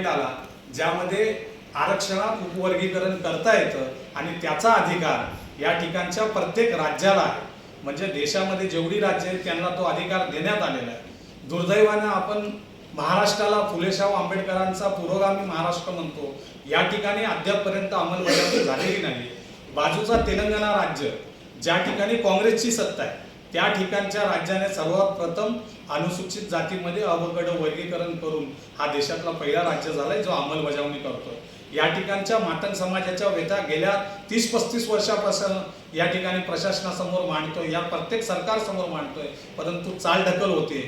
विद्यापीठ आला ज्यामध्ये आरक्षणात उपवर्गीकरण करता येतं आणि त्याचा अधिकार या ठिकाणच्या प्रत्येक राज्याला आहे. म्हणजे देशामध्ये जेवढी राज्य आहेत त्यांना तो अधिकार देण्यात आलेला आहे. दुर्दैवानं आपण महाराष्ट्राला फुलेशाह आंबेडकरांचा पुरोगामी महाराष्ट्र म्हणतो. या ठिकाणी अद्यापपर्यंत अंमलबजावणी झालेली नाही. बाजूचा तेलंगणा राज्य ज्या ठिकाणी काँग्रेसची सत्ता आहे त्या ठिकाणच्या राज्याने सर्वात प्रथम अनुसूचित जातीमध्ये अवगड वर्गीकरण करून हा देशातला पहिला राज्य झालाय जो अंमलबजावणी करतोय. या ठिकाणच्या मातंग समाजाच्या व्यथा गेल्या तीस पस्तीस वर्षापासून या ठिकाणी प्रशासनासमोर मांडतोय या प्रत्येक सरकारसमोर मांडतोय परंतु चाल ढकल होते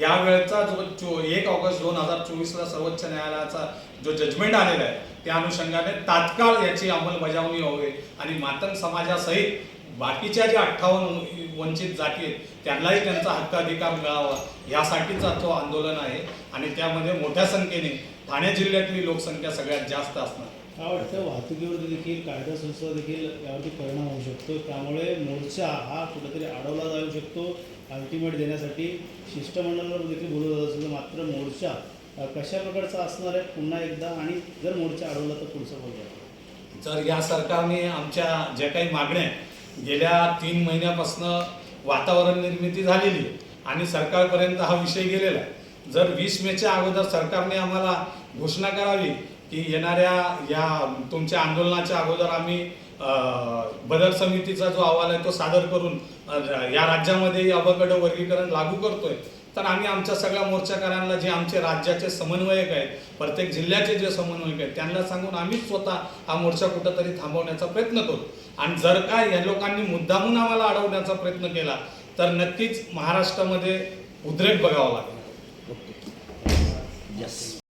या वेळचा जो चो एक ऑगस्ट दोन हजार चोवीसला सर्वोच्च न्यायालयाचा जो जजमेंट आलेला आहे त्या अनुषंगाने तात्काळ याची अंमलबजावणी व्हावी आणि मातंग समाजासहित बाकीच्या ज्या अठ्ठावन्न वंचित जाती आहेत त्यांनाही त्यांचा हक्क अधिकार मिळावा यासाठीचा तो आंदोलन आहे. आणि त्यामध्ये मोठ्या संख्येने ठाणे जिल्ह्यातली लोकसंख्या सगळ्यात जास्त असणार. काय वाटतं? वाहतुकीवर देखील कायदा संस्था देखील यावरती परिणाम होऊ शकतो. त्यामुळे मोर्चा हा कुठेतरी अडवला जाऊ शकतो. अल्टिमेट देण्यासाठी शिष्टमंडळावर देखील बोलवलं जात मात्र मोर्चा कशा प्रकारचा असणार आहे पुन्हा एकदा? आणि जर मोर्चा अडवला तर पुढचं बोलूया जर या सरकारने आमच्या ज्या काही मागण्या आहेत, गेल्या तीन महिन्यापासनं वातावरण निर्मिती झालेली आणि सरकारपर्यंत हा विषय गेलेला आहे. जर वीस मेच्या अगोदर सरकारने आम्हाला घोषणा करावी की येणाऱ्या या तुमच्या आंदोलनाच्या अगोदर आम्ही बदल समितीचा जो अहवाल आहे तो सादर करून या राज्यामध्ये अवघड वर्गीकरण लागू करतोय तर आम्ही आमच्या सगळ्या मोर्चाकारांना जे आमचे राज्याचे समन्वयक आहेत प्रत्येक जिल्ह्याचे जे समन्वयक आहेत त्यांना सांगून आम्हीच स्वतः हा मोर्चा कुठंतरी थांबवण्याचा प्रयत्न करू. आणि जर का या लोकांनी मुद्दामून आम्हाला अडवण्याचा प्रयत्न केला तर नक्कीच महाराष्ट्रामध्ये उद्रेक बघावा लागेल.